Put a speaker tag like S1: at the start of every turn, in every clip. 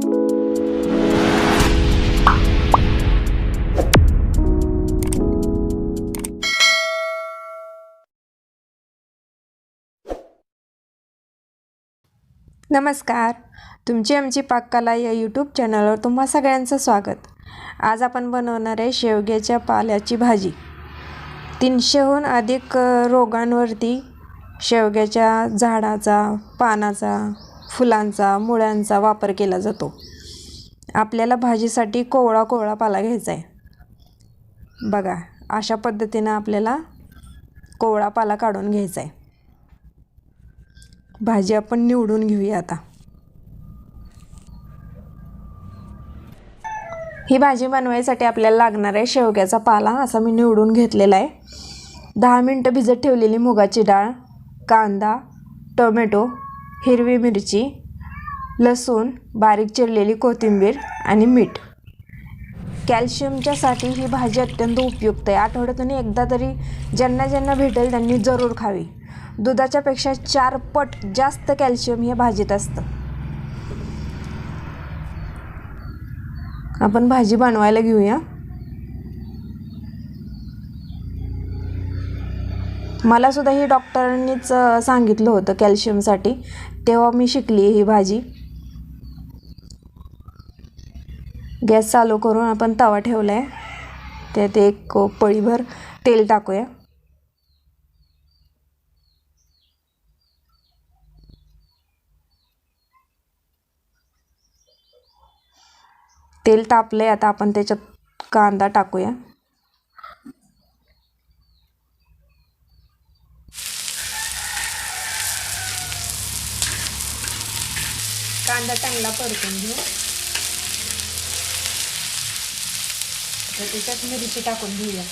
S1: नमस्कार. तुमची आमची पाककला या यूट्यूब चॅनलवर तुम्हा सगळ्यांचं स्वागत. आज आपण बनवणार आहे शेवग्याच्या पाल्याची भाजी. तीनशेहून अधिक रोगांवरती शेवग्याच्या झाडाचा पानाचा फुलांचा मुळ्यांचा वापर केला जातो. आपल्याला भाजीसाठी कोवळा कोवळा पाला घ्यायचा आहे. बघा अशा पद्धतीनं आपल्याला कोवळा पाला काढून घ्यायचा आहे. भाजी आपण निवडून घेऊया आता. ही भाजी बनवायसाठी आपल्याला लागणार आहे शेवग्याचा पाला असा मी निवडून घेतलेला आहे. दहा मिनटं भिजत ठेवलेली मुगाची डाळ कांदा टोमॅटो हिरवी मिरची लसूण बारीक चिरलेली कोथिंबीर आणि मीठ. कॅल्शियमच्यासाठी ही भाजी अत्यंत उपयुक्त आहे. आठवड्यातून एकदा तरी ज्यांना ज्यांना भेटेल त्यांनी जरूर खावी. दुधाच्यापेक्षा चार पट जास्त कॅल्शियम हे भाजीत असतं. आपण भाजी बनवायला घेऊया. मला सुद्धा ही डॉक्टरांनीच सांगितलं होतं कॅल्शियमसाठी. तेव्हा मी शिकली ही भाजी. गॅस चालू करून आपण तवा ठेवला आहे त्यात एक पळीभर तेल टाकूया. तेल तापलं आहे आता आपण त्याच्यात कांदा टाकूया. कांदा चांगला परतून घेऊ. तर त्याच्यात मिरची टाकून घेऊया.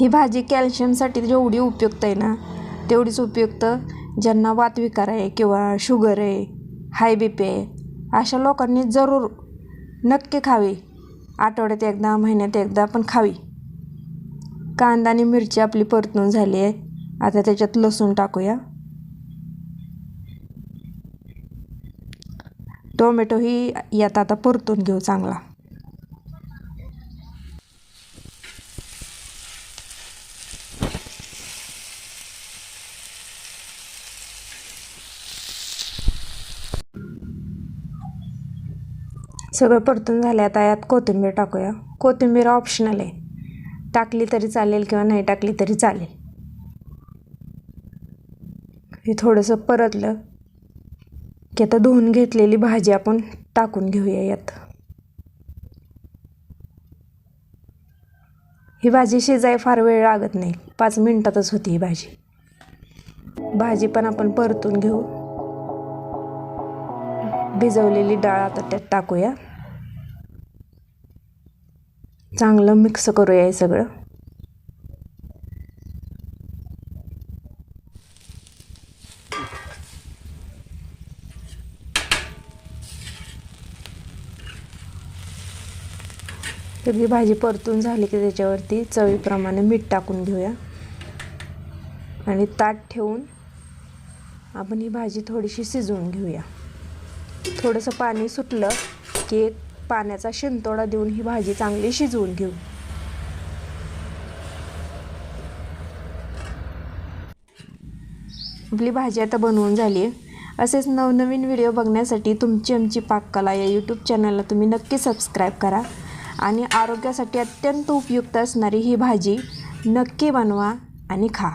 S1: ही भाजी कॅल्शियमसाठी जेवढी उपयुक्त आहे ना तेवढीच उपयुक्त. ज्यांना वातविकार आहे किंवा शुगर आहे हाय बी पी आहे अशा लोकांनी जरूर नक्की खावी. आठवड्यात एकदा महिन्यात एकदा पण खावी. कांदा आणि मिरची आपली परतून झाली आहे. आता त्याच्यात लसूण टाकूया. टोमॅटो ही यात आता परतून घेऊ चांगला. सगळं परतून झालं आता यात कोथिंबीर टाकूया. कोथिंबीर ऑप्शनल आहे. टाकली तरी चालेल किंवा नाही टाकली तरी चालेल. हे थोडंसं परतलं. की आता धुवून घेतलेली भाजी आपण टाकून घेऊया यात. ही भाजी शिजाय फार वेळ लागत नाही. पाच मिनटातच होती ही भाजी. भाजी पण आपण परतून घेऊ. भिजवलेली डाळ आता त्यात टाकूया. चांगलं मिक्स करूया हे सगळं. तर ही भाजी परतून झाली की त्याच्यावरती चवीप्रमाणे मीठ टाकून घेऊया. आणि ताट ठेवून आपण ही भाजी थोडीशी शिजवून घेऊया. थोडंसं पाणी सुटलं की एक पाण्याचा शिंतोडा देऊन ही भाजी चांगली शिजवून घेऊ. आपली भाजी आता बनवून झाली आहे. असेच नवनवीन व्हिडिओ बघण्यासाठी तुमची आमची पाककला या यूट्यूब चॅनलला तुम्ही नक्की सबस्क्राईब करा. आणि आरोग्यासाठी अत्यंत उपयुक्त असणारी ही भाजी. नक्की बनवा आणि खा.